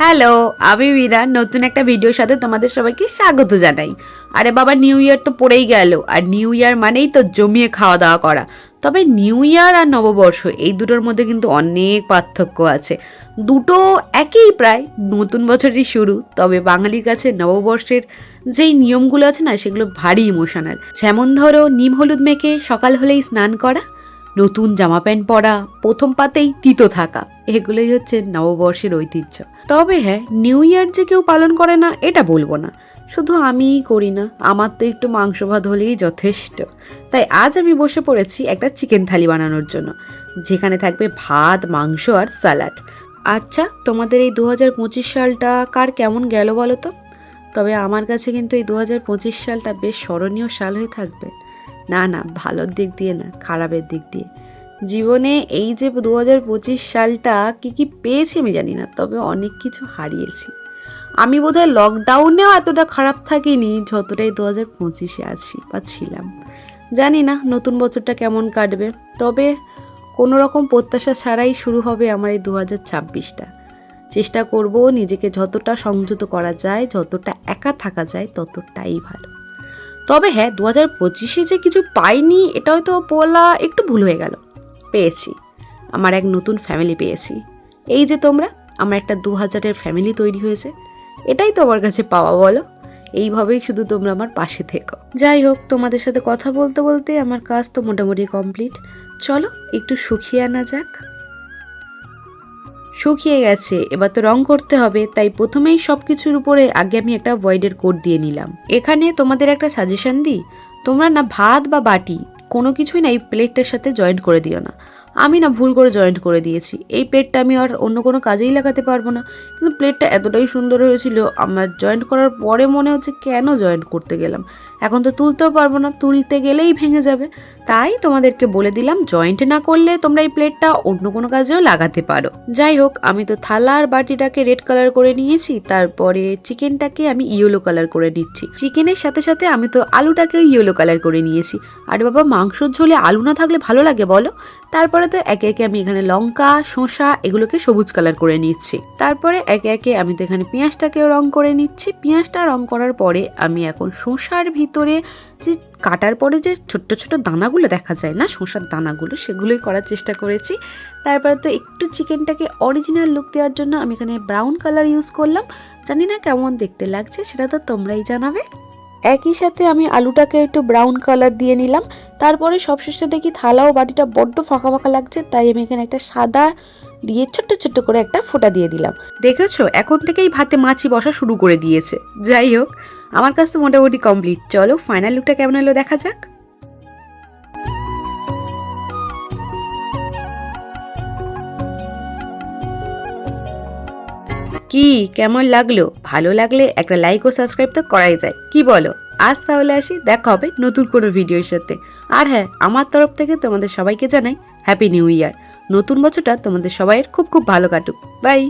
Hello, আমি মীরা, নতুন একটা ভিডিওর সাথে তোমাদের সবাইকে স্বাগত জানাই। আরে বাবা, নিউ ইয়ার তো পড়েই গেল, আর নিউ ইয়ার মানেই তো জমিয়ে খাওয়া দাওয়া করা। তবে নিউ ইয়ার আর নববর্ষ, এই দুটোর মধ্যে কিন্তু অনেক পার্থক্য আছে। দুটো একই প্রায়, নতুন বছরই শুরু, তবে বাঙালির কাছে নববর্ষের যেই নিয়মগুলো আছে না, সেগুলো ভারী ইমোশনাল যেমন ধরো, নিম হলুদ মেখে সকাল হলেই স্নান করা, নতুন জামা প্যান্ট পরা, প্রথম পাতেই তিতো থাকা। এগুলোই হচ্ছে নববর্ষের ঐতিহ্য। তবে হ্যাঁ নিউ ইয়ার যে কেউ পালন করে না, এটা বলব না। শুধু আমিই করি না, আমার তো একটু মাংস ভাত হলেই যথেষ্ট। তাই আজ আমি বসে পড়েছি একটা চিকেন থালি বানানোর জন্য, যেখানে থাকবে ভাত, মাংস আর স্যালাড আচ্ছা তোমাদের এই দু হাজার পঁচিশ সালটা কার কেমন গেল বলো তো? তবে আমার কাছে কিন্তু এই দু হাজার পঁচিশ সালটা বেশ স্মরণীয় সাল হয়ে থাকবে। না না, ভালোর দিক দিয়ে না, খারাপের দিক দিয়ে। জীবনে এই যে দু হাজার পঁচিশ সালটা কী কী পেয়েছি আমি জানি না, তবে অনেক কিছু হারিয়েছি। আমি বোধহয় লকডাউনেও এতটা খারাপ থাকিনি যতটাই দু হাজার পঁচিশে আছি বা ছিলাম। জানি না নতুন বছরটা কেমন কাটবে, তবে কোনো রকম প্রত্যাশা ছাড়াই শুরু হবে আমার এই দু হাজার ছাব্বিশটা। চেষ্টা করব নিজেকে যতটা সংযত করা যায়, যতটা একা থাকা যায়, ততটাই ভালো। তবে হ্যাঁ দু হাজার পঁচিশে যে কিছু পাইনি, এটা হয়তো বলা একটু ভুল হয়ে গেল। পেয়েছি। আমার এক নতুন ফ্যামিলি পেয়েছি। এই যে তোমরা, আমার একটা দু হাজারের ফ্যামিলি তৈরি হয়েছে। এটাই তো আমার কাছে পাওয়া, বলো? এইভাবেই শুধু তোমরা আমার পাশে থেকো। যাই হোক, তোমাদের সাথে কথা বলতে বলতে আমার কাজ তো মোটামুটি কমপ্লিট চলো, একটু শুকিয়ে আনা যাক। শুকিয়ে গেছে, এবার তো রং করতে হবে, তাই প্রথমেই সব কিছুর উপরে আগে আমি একটা ভয়েডের কোড দিয়ে নিলাম। এখানে তোমাদের একটা সাজেশন দিই। তোমরা না ভাত বা বাটি কোনো কিছুই না এই প্লেটটার সাথে জয়েন্ট করে দিও না। আমি না ভুল করে জয়েন্ট করে দিয়েছি। এই প্লেটটা আমি আর অন্য কোনো কাজেই লাগাতে পারব না। কিন্তু প্লেটটা এতটাই সুন্দর হয়েছিল, আমার জয়েন্ট করার পরে মনে হচ্ছে কেন জয়েন্ট করতে গেলাম। এখন তো তুলতেও পারব না, তুলতে গেলেই ভেঙে যাবে। তাই তোমাদেরকে বলে দিলাম জয়েন্ট না করলে তোমরা এই প্লেটটা অন্য কোনো কাজেও লাগাতে পারো। যাই হোক, আমি তো থালা আর বাটিটাকে রেড কালার করে নিয়েছি, তারপরে চিকেনটাকে আমি ইয়েলো কালার করে নিচ্ছি। চিকেনের সাথে সাথে আমি তো আলুটাকেও ইয়েলো কালার করে নিয়েছি। আর বাবা, মাংসর ঝোলে আলু না থাকলে ভালো লাগে বলো? তারপরে তো একে একে আমি এখানে লঙ্কা, শসা এগুলোকে সবুজ কালার করে নিচ্ছি। তারপরে একে একে আমি তো এখানে পেঁয়াজটাকেও রং করে নিচ্ছি। পেঁয়াজটা রং করার পরে আমি এখন শসার ভিতরে যে কাটার পরে যে ছোট্ট ছোট্ট দানাগুলো দেখা যায় না, শসার দানাগুলো সেগুলোই করার চেষ্টা করেছি। তারপরে তো একটু চিকেনটাকে অরিজিনাল লুক দেওয়ার জন্য আমি এখানে ব্রাউন কালার ইউজ করলাম। জানি না কেমন দেখতে লাগছে, সেটা তো তোমরাই জানাবে। একই সাথে আমি আলুটাকে একটু ব্রাউন কালার দিয়ে নিলাম। তারপরে সবশেষে দেখি থালা ও বাটিটা বড্ড ফাঁকা ফাঁকা লাগছে, তাই আমি এখানে একটা সাদা দিয়ে ছোট্ট ছোট্ট করে একটা ফোঁটা দিয়ে দিলাম। দেখেছ? এখন থেকেই ভাতে মাছি বসা শুরু করে দিয়েছে। যাই হোক, আমার কাছে তো মোটামুটি কমপ্লিট চলো ফাইনাল লুকটা কেমন এলো দেখা যাক। কি কেমন লাগল? ভালো লাগলে একটা লাইক ও সাবস্ক্রাইব তো করাই যায়। কি বলো? আজ তাহলে আসি, দেখা হবে নতুন কোনো ভিডিওর সাথে। আর হ্যাঁ আমার তরফ থেকে তোমাদের সবাইকে জানাই হ্যাপি নিউ ইয়ার নতুন বছরটা তোমাদের সবাইয়ের খুব খুব ভালো কাটুক। বাই